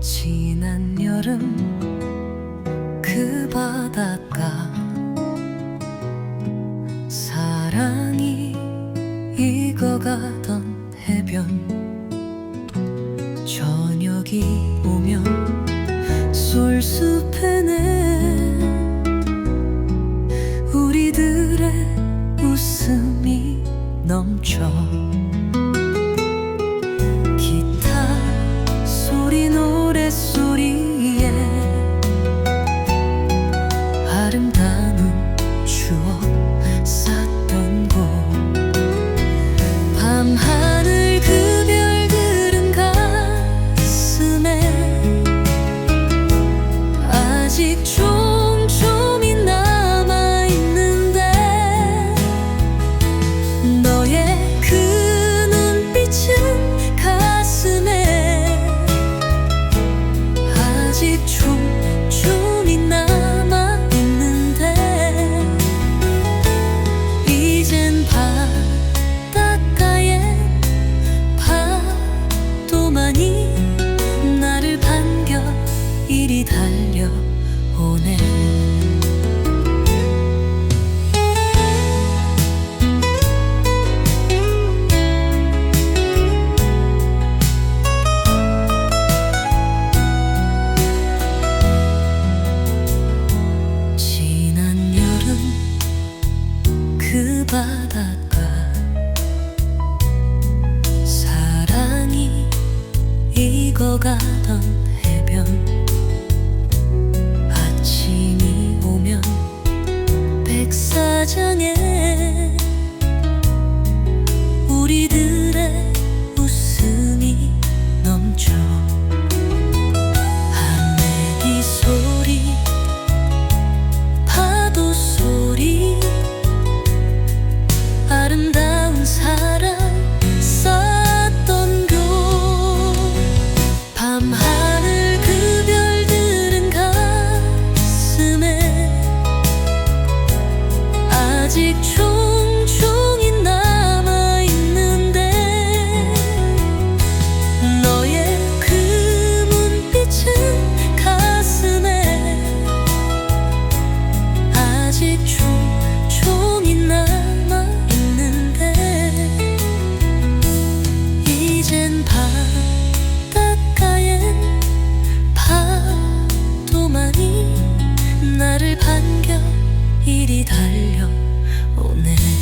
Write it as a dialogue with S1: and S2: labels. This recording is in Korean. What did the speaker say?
S1: 지난 여름 그 바닷가 사랑이 익어가던 해변 저녁이 오면 浓妆。 가던 해변. 아침이 오면 백사장에 달려오네